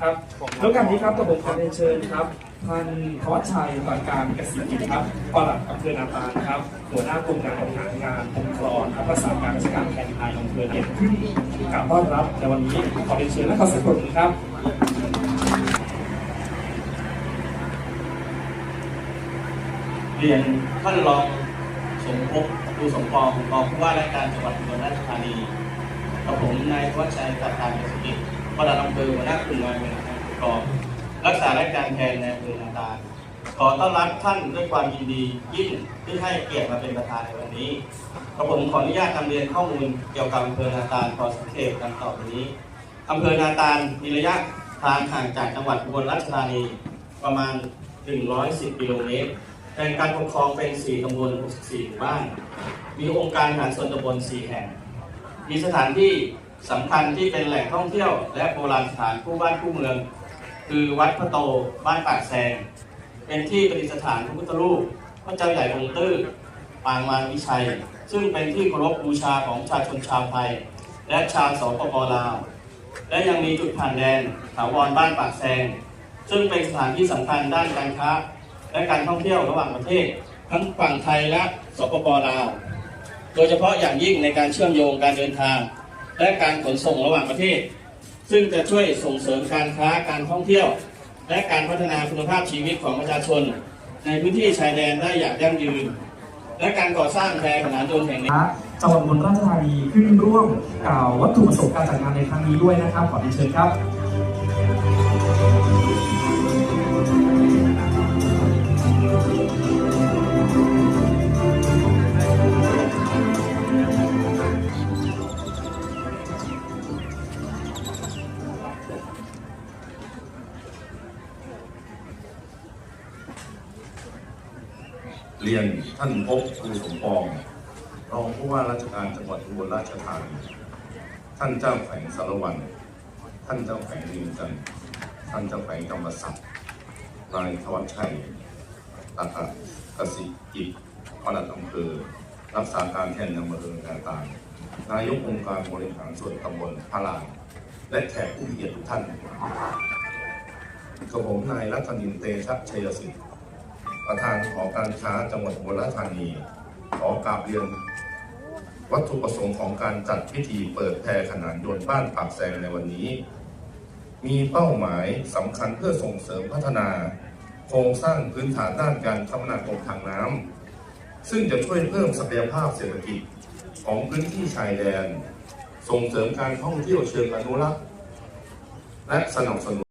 ครับแล้วกันนี้ครับกระผมขอเรียนเชิญครับท่านทวัชชัยปานการเกษตรกิจครับปลัดอำเภอนาตาลครับ หัวหน้ากรมการบริหารงานองค์กรครับรักษาการราชการแทนนายอำเภอเด่นขึ้นกราบต้อนรับในวันนี้ขอเรียนเชิญและขอเสียงปรบมือครับเรียนท่านรองสมภพดูสมปองรองผู้ว่าราชการจังหวัดอุบลราชธานีกับผมนายธวัชชัยตัดทานเกษตรกิจ ปลัดอำเภอหัวหน้ากลุ่มงานบริหารงานองค์กรรักษาราชการแทนในอำเภอนาตาขอต้อนรับท่านด้วยความยินดียิ่งที่ให้เกียรติมาเป็นประธานในวันนี้กับผมขออนุญาตนำเรียนข้อมูลเกี่ยวกับอำเภอนาตาลพอสังเกตดังต่อไปนี้อำเภอนาตาลมีระยะทางห่างจากจังหวัดอุบลราชธานีประมาณ 110 กิโลเมตรแบ่งการปกครองเป็น 4 ตำบล 64 หมู่บ้าน มีองค์การหารส่วนตำบล 4 แห่ง มีสถานที่ สำคัญที่เป็นแหล่งท่องเที่ยว และโบราณสถานคู่บ้านคู่เมือง คือวัดพระโตบ้านปากแซง เป็นที่ประดิษฐานพระพุทธรูปพระเจ้าใหญ่องค์ตื้อปางมารวิชัย ซึ่งเป็นที่เคารพบูชาของชาชนชาวไทย และชาวสปปลาว และยังมีจุดผ่านแดนถาวรบ้านปากแซง ซึ่งเป็นสถานที่สำคัญด้านการค้า และการท่องเที่ยวระหว่างประเทศ ทั้งฝั่งไทยและสปปลาว โดยเฉพาะอย่างยิ่งในการเชื่อมโยงการเดินทาง และการขนส่งระหว่างประเทศ ซึ่งจะช่วยส่งเสริมการค้าการท่องเที่ยว และการพัฒนาคุณภาพชีวิตของประชาชน ในพื้นที่ชายแดนได้อย่างยั่งยืน และการก่อสร้างแพขนานยนต์แห่งนี้จังหวัดอุบลราชธานีขึ้นร่วมกล่าววัตถุประสงค์การจัดงานในครั้งนี้ด้วยนะครับขอเรียนเชิญครับ เรียนท่านพบครูสมปองรองผู้ว่าราชการจังหวัดอุบลราชธานีท่านเจ้าแขวงสารวัน ท่านเจ้าแขวงนิมจันท่านเจ้าแขวงกำมะสักดิ์นายธวัชชัยตากกสิกิจปลัดอำเภอรักษาการแทนอำเภอนาตาลนายกองค์การบริหารส่วนตำบลพระลานและแขกผู้มีเกียรติทุกท่านกับผมนายรัตนินเตชะชัยสิทธิ์ ประธานหอการค้าจังหวัดอุบลราชธานี ขอกราบเรียน วัตถุประสงค์ของการจัดพิธีเปิดแพรขนานยนต์บ้านปากแซงในวันนี้ มีเป้าหมายสำคัญเพื่อส่งเสริมพัฒนา โครงสร้างพื้นฐานด้านการคมนาคมทางน้ำซึ่งจะช่วยเพิ่มศักยภาพเศรษฐกิจของพื้นที่ชายแดน ส่งเสริมการท่องเที่ยวเชิงอนุรักษ์ และสนับสนุน